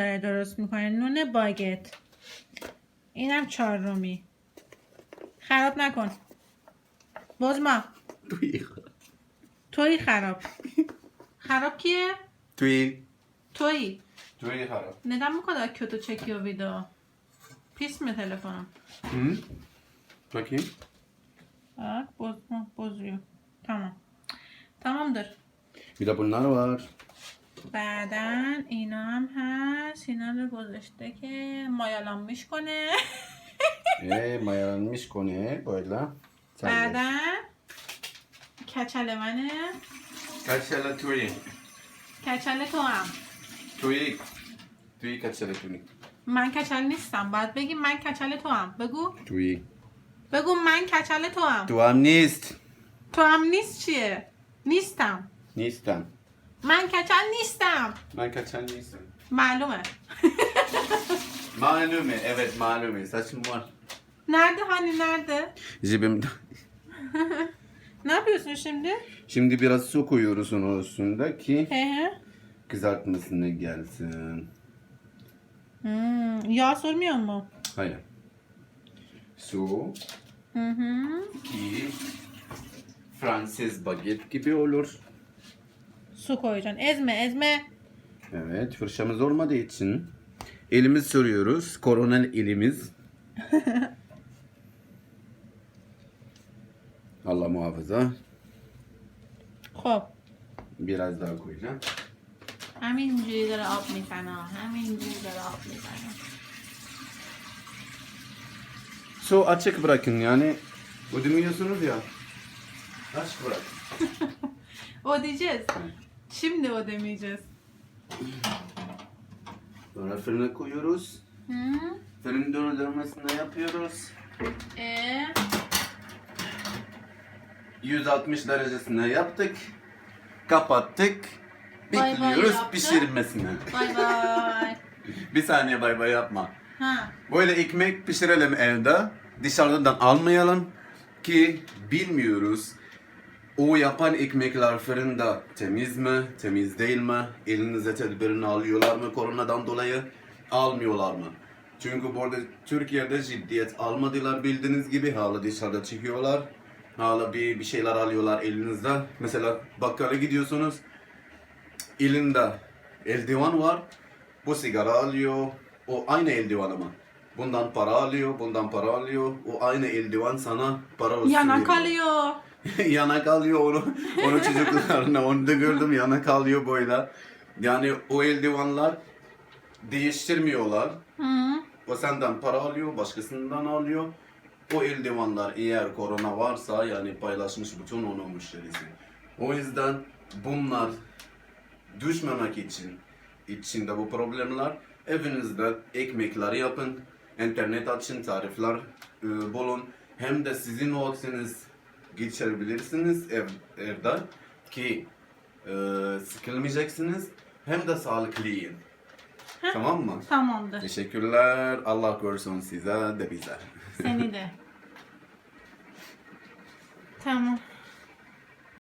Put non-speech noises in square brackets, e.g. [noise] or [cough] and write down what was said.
داره درست می‌کنه. نون باگت. اینم چار رومی خراب نکن. باز ما توی. خراب توی خراب. خراب کیه؟ توی. توی. توی خراب. ندم می‌کنه کیوتو چکیو ویدو پیس می تلفنم. تو کی؟ آه باز تمام. تمام دار بیدا پول نرو بعدا اینا هم هست. اینا رو گذاشته که مایالانمیش کنه böyle. Sen de. بعدن کچل منه Kaçala توی. کچل تو هم توی. توی kaçala توی. من کچل نیستم باید بگی من کچل تو هم بگو توی. بگو من کچل تو هم Du am نیست. تو هم نیست چیه نیستم Nistan. من کچل نیستم Tamam. Ben kaçan değilsin. Malume. [laughs] Malume evet malume saçım var. Nerede hani nerede? Cebimde. [laughs] ne yapıyorsun şimdi? Şimdi biraz su koyuyoruz onun üstünde ki He gelsin. Hmm, yağ sormuyor mu? Hayır. Su Hı hı. ki Fransız baget gibi olur. Su koyacaksın. Ezme ezme. Evet, fırçamız olmadığı için elimiz sürüyoruz. Koronel elimiz. [laughs] Allah muhafaza. خب Biraz daha koyacağım. همینجوری داره آب میزنه همینجوری داره آب میزنه Su açık bırakın yani. Ödemiyorsunuz ya. Açık bırak. [laughs] ödeyeceğiz. Şimdi ödemeyeceğiz. Sonra fırına koyuyoruz. Hı? Fırın döndürmesini yapıyoruz. Ee, 160 derecesine yaptık. Kapattık. Bay bay Bekliyoruz yaptı. pişirmesini. bay bay. [laughs] Bir saniye bay bay yapma. ha. Böyle ekmek pişirelim evde. Dışarıdan almayalım ki bilmiyoruz. O yapan ekmekler fırında temiz mi, temiz değil mi? Elinize tedbirini alıyorlar mı koronadan dolayı? Almıyorlar mı? Çünkü burada Türkiye'de ciddiyet almadılar bildiğiniz gibi hala dışarıda çıkıyorlar. Hala bir, bir şeyler alıyorlar elinizde. Mesela bakkala gidiyorsunuz. Elinde eldivan var. Bu sigara alıyor. O aynı eldivan ama. Bundan para alıyor, bundan para alıyor. O aynı eldivan sana para olsun Yanak veriyor. alıyor. [laughs] yanak alıyor onu. Onu çocuklarına onu da gördüm yanak alıyor böyle. Yani o eldivanlar değiştirmiyorlar. Hı. O senden para alıyor, başkasından alıyor. O eldivanlar eğer korona varsa yani paylaşmış bütün onun müşterisi. O yüzden bunlar düşmemek için içinde bu problemler evinizde ekmekler yapın, internet açın, tarifler e, bulun. Hem de sizin vaktiniz geçirebilirsiniz ev, evde ki e, sıkılmayacaksınız hem de sağlıklı yiyin. Tamam mı? Tamamdır. Teşekkürler. Allah korusun size de bize. Seni de. [laughs] Tamam.